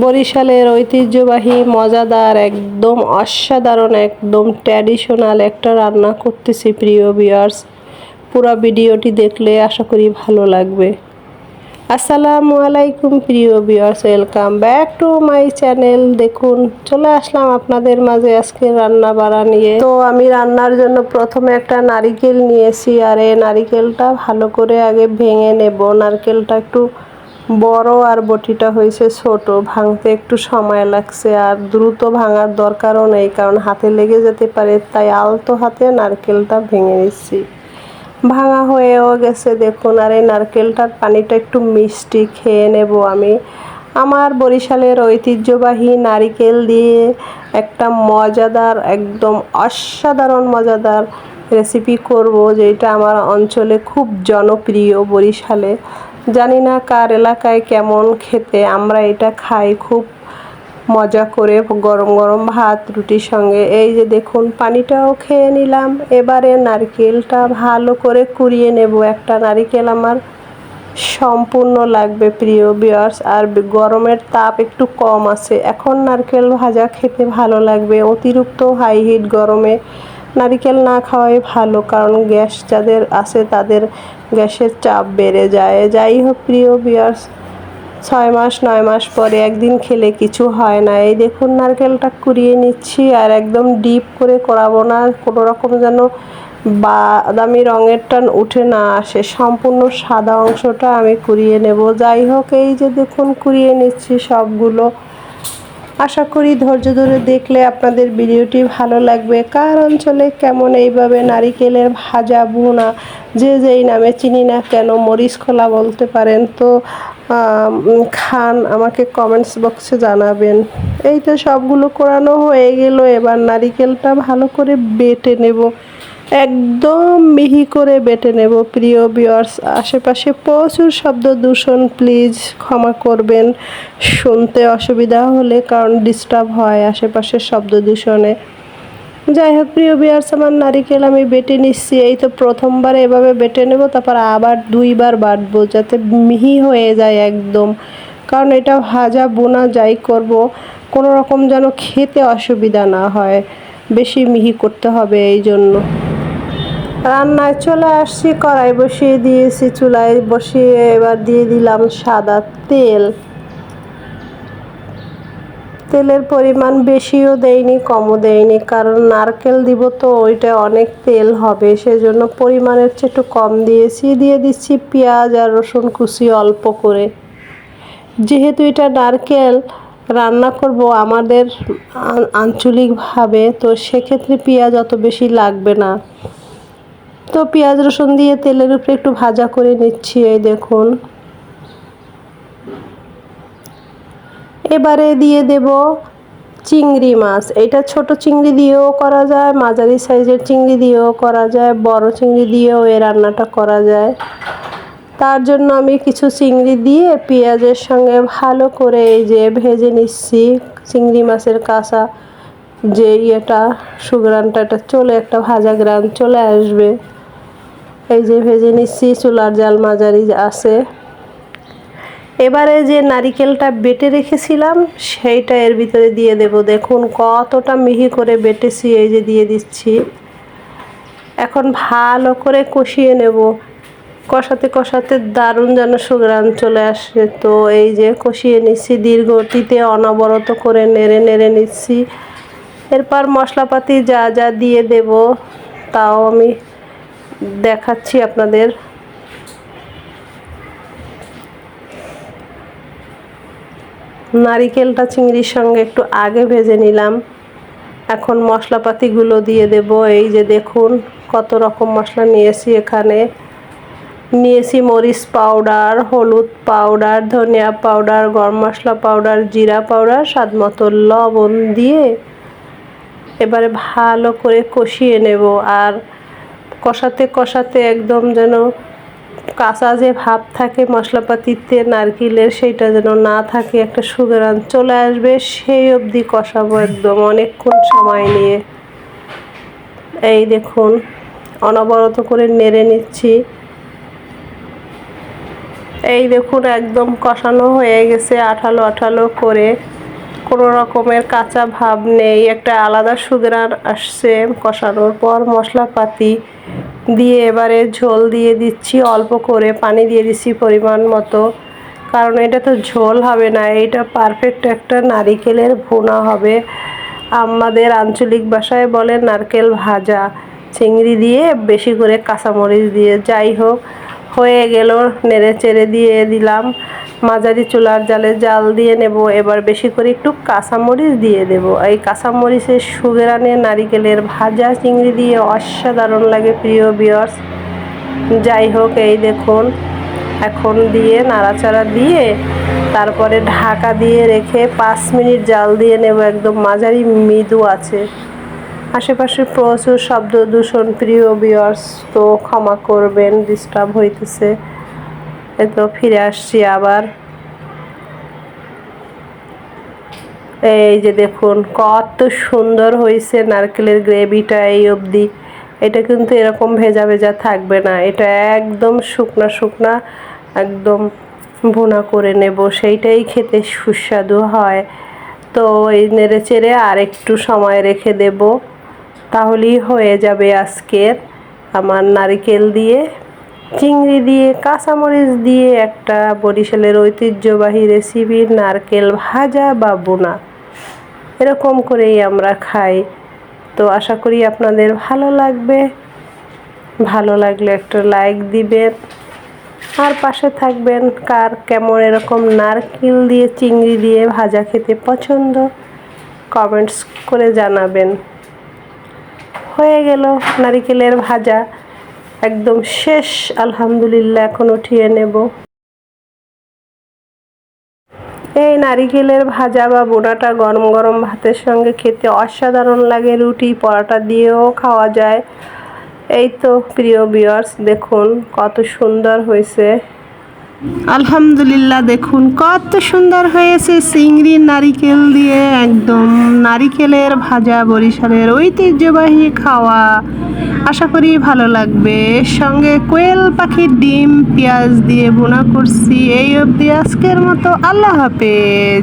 বরিশালের ঐতিহ্যবাহী, মজাদার, একদম অসাধারণ, একদম ট্র্যাডিশনাল একটা রান্না করতেছি প্রিয় বিয়ার্স পুরো ভিডিওটি দেখলে আশা করি ভালো লাগবে। আসসালামু আলাইকুম প্রিয় viewers welcome back to my channel দেখুন, চলে আসলাম আপনাদের মাঝে আজকে রান্না বাড়া নিয়ে। তো আমি রান্নার জন্য প্রথমে একটা নারিকেল নিয়েছি, আর এই নারিকেলটা ভালো করে আগে ভেঙে নেব। নারকেলটা একটু বড় আর বটিটা হয়েছে ছোট। ভাঙতে একটু সময় লাগছে আর দ্রুত ভাঙার দরকারও নেই, কারণ হাতে লেগে যেতে পারে, তাই আলতো হাতে নারকেলটা ভেঙে নিচ্ছি। ভাঙা হয়েও গেছে, দেখুন, আর এই নারকেলটার পানিটা একটু মিষ্টি খেয়ে নেব আমি। আমার বরিশালের ঐতিহ্যবাহী নারিকেল দিয়ে একটা মজাদার, একদম অসাধারণ মজাদার রেসিপি করব, যেটা আমার অঞ্চলে খুব জনপ্রিয় বরিশালে। জানি না কার এলাকায় কেমন খেতে, আমরা এটা খাই খুব মজা করে গরম গরম ভাত, রুটির সঙ্গে। এই যে দেখুন, পানিটাও খেয়ে নিলাম। এবারে নারকেলটা ভালো করে কুড়িয়ে নেব। একটা নারিকেল আমার সম্পূর্ণ লাগবে, প্রিয় বিয়ার্স আর গরমের তাপ একটু কম আছে। এখন নারকেল ভাজা খেতে ভালো লাগবে। অতিরিক্ত হাই হিট গরমে নারিকেল না খাওয়াই ভালো, কারণ গ্যাস যাদের আছে তাদের গ্যাসের চাপ বেড়ে যায়। যাই হোক, প্রিয় বিয়ার্স ছয় মাস, নয় মাস পরে একদিন খেলে কিছু হয় না। এই দেখুন, নারকেলটা কুড়িয়ে নিচ্ছি আর একদম ডিপ করে করাবো না। কোনো রকম যেন বাদামি রঙের টান উঠে না আসে। সম্পূর্ণ সাদা অংশটা আমি কুড়িয়ে নেব। যাই হোক, এই যে দেখুন, কুড়িয়ে নিচ্ছি সবগুলো। আশা করি ধৈর্য ধরে দেখলে আপনাদের ভিডিওটি ভালো লাগবে। কার অঞ্চলে কেমন এইভাবে নারিকেলের ভাজা বোনা যে যেই নামে চিনি না কেন মরিচ খোলা বলতে পারেন তো খান আমাকে কমেন্টস বক্সে জানাবেন। এই তো সবগুলো করানো হয়ে গেল, এবার নারিকেলটা ভালো করে বেটে নেব। একদম মিহি করে বেটে নেব, প্রিয় বিয়ার্স আশেপাশে প্রচুর শব্দ দূষণ প্লিজ ক্ষমা করবেন। শুনতে অসুবিধা হলে কারণ ডিস্টার্ব হয় আশেপাশের শব্দ দূষণে। যাই হোক, প্রিয় বিয়ার্স আমার নারিকেল আমি বেটে নিচ্ছি। এই তো প্রথমবার এভাবে বেটে নেব, তারপর আবার দুইবার বাটবো যাতে মিহি হয়ে যায় একদম। কারণ এটা ভাজা বোনা, যাই করব, কোনো রকম যেন খেতে অসুবিধা না হয়। বেশি মিহি করতে হবে এই জন্য। রান্নায় চলে আসছি, কড়াই বসিয়ে দিয়েছি, চুলায় বসিয়ে এবার দিয়ে দিলাম সাদা তেল। তেলের পরিমাণ বেশিও দেয়নি কমও দেয়নি কারণ নারকেল দিব তো, ওইটা অনেক তেল হবে, সেজন্য পরিমাণের চেয়ে একটু কম দিয়েছি। দিয়ে দিচ্ছি পেঁয়াজ আর রসুন কুচি অল্প করে। যেহেতু এটা নারকেল, রান্না করব আমাদের আঞ্চলিকভাবে, তো সেক্ষেত্রে পেঁয়াজ অত বেশি লাগবে না। তো পেঁয়াজ রসুন দিয়ে তেলের উপরে একটু ভাজা করে নিচ্ছি, এই দেখুন। এবারে দিয়ে দেব চিংড়ি মাছ। এটা ছোট চিংড়ি দিয়েও করা যায়, মাঝারি সাইজের চিংড়ি দিয়েও করা যায়, বড় চিংড়ি দিয়েও এই রান্নাটা করা যায়। তার জন্য আমি কিছু চিংড়ি দিয়ে পেঁয়াজের সঙ্গে ভালো করে এই যে ভেজে নিচ্ছি, চিংড়ি মাছের কাঁচা যে ইয়েটা সুগ্রানটা এটা চলে একটা ভাজা গ্রান চলে আসবে। এই যে ভেজে নিচ্ছি, চুলার জাল মাঝারি আছে। এবারে যে নারিকেলটা বেটে রেখেছিলাম, সেইটা এর ভিতরে দিয়ে দেব। দেখুন, কতটা মিহি করে বেটেছি, এই যে দিয়ে দিচ্ছি। এখন ভালো করে কষিয়ে নেব। কষাতে কষাতে দারুণ যেন সুগ্রান চলে আসে। তো এই যে কষিয়ে নিচ্ছি, দীর্ঘটিতে অনবরত করে নেড়ে নেড়ে নিচ্ছি। এরপর মশলাপাতি যা যা দিয়ে দেব, তাও আমি দেখাচ্ছি আপনাদের। নারিকেলটা চিংড়ির সঙ্গে একটু আগে ভেজে নিলাম। এখন মশলাপাতিগুলো দিয়ে দেব। এই যে দেখুন, কত রকম মশলা নিয়েছি এখানে। নিয়েছি মরিচ পাউডার, হলুদ পাউডার, ধনিয়া পাউডার, গরম মশলা পাউডার, জিরা পাউডার, স্বাদ মতো লবণ দিয়ে এবারে ভালো করে কষিয়ে নেব। আর কষাতে কষাতে একদম যেন কাঁচা যে ভাব থাকে মশলাপাতিতে, নারকেলের সেইটা যেন না থাকে, একটা সুগারান চলে আসবে, সেই অবধি কষাবো একদম অনেকক্ষণ সময় নিয়ে। এই দেখুন, অনবরত করে নেড়ে নিচ্ছি। এই দেখুন, একদম কষানো হয়ে গেছে আঠালো আঠালো করে। কোনো রকমের কাঁচা ভাব নেই, একটা আলাদা সুগ্রান আসছে। কষানোর পর মশলাপাতি দিয়ে এবারে ঝোল দিয়ে দিচ্ছি, অল্প করে পানি দিয়ে দিচ্ছি পরিমাণ মতো। কারণ এটা তো ঝোল হবে না এটা পারফেক্ট একটা নারিকেলের ভুনা হবে। আমাদের আঞ্চলিক ভাষায় বলে নারকেল ভাজা। চিংড়ি দিয়ে বেশি করে কাঁচামরিচ দিয়ে। যাই হোক, হয়ে গেল, নেড়ে চেড়ে দিয়ে দিলাম। মাঝারি চুলার জালে জাল দিয়ে নেব। এবার বেশি করে একটু কাঁচামরিচ দিয়ে দেব। এই কাঁচামরিচের সুগেরানে নারিকেলের ভাজা চিংড়ি দিয়ে অসাধারণ লাগে প্রিয় বিয়ার্স যাই হোক, এই দেখুন, এখন দিয়ে নাড়াচাড়া দিয়ে তারপরে ঢাকা দিয়ে রেখে পাঁচ মিনিট জাল দিয়ে নেব। একদম মাঝারি মৃদু আছে। আশেপাশে প্রচুর শব্দ দূষণ প্রিয় বিয়ার্স তো ক্ষমা করবেন ডিস্টার্ব হইতেছে। তো ফিরে আসছি আবার। এই যে দেখুন, কত সুন্দর হয়েছে নারকেলের গ্রেভিটা এই অবধি। এটা কিন্তু এরকম ভেজা ভেজা থাকবে না। এটা একদম শুকনা শুকনা, একদম ভুনা করে নেব। সেইটাই খেতে সুস্বাদু হয়। তো এই নেড়ে চেড়ে আর একটু সময় রেখে দেব। তাহলেই হয়ে যাবে আজকের আমার নারিকেল দিয়ে। চিংড়ি দিয়ে, কাঁচামরিচ দিয়ে একটা বরিশালের ঐতিহ্যবাহী রেসিপি নারকেল ভাজা বা বোনা এরকম করেই আমরা খাই। তো আশা করি আপনাদের ভালো লাগবে। ভালো লাগলে একটা লাইক দিবেন। আর পাশে থাকবেন কার কেমন এরকম নারকেল দিয়ে, চিংড়ি দিয়ে ভাজা খেতে পছন্দ? কমেন্টস করে জানাবেন। হয়ে গেল নারিকেলের ভাজা। একদম শেষ, আলহামদুলিল্লাহ, এখন উঠিয়ে নেব। এই নারিকেলের ভাজা বা বোনাটা গরম গরম ভাতের সঙ্গে খেতে অসাধারণ লাগে, রুটি, পরোটা দিয়েও খাওয়া যায়। এই তো প্রিয় বিয়ার্স দেখুন কত সুন্দর হয়েছে। আলহামদুলিল্লাহ, দেখুন কত সুন্দর হয়েছে চিংড়ি নারিকেল দিয়ে। একদম নারিকেলের ভাজা, বরিশালের ঐতিহ্যবাহী খাওয়া। আশা করি ভালো লাগবে। সঙ্গে কোয়েল পাখির ডিম, পেঁয়াজ দিয়ে বোনা করছি। এই অবধি আজকের মতো। আল্লাহ হাফেজ।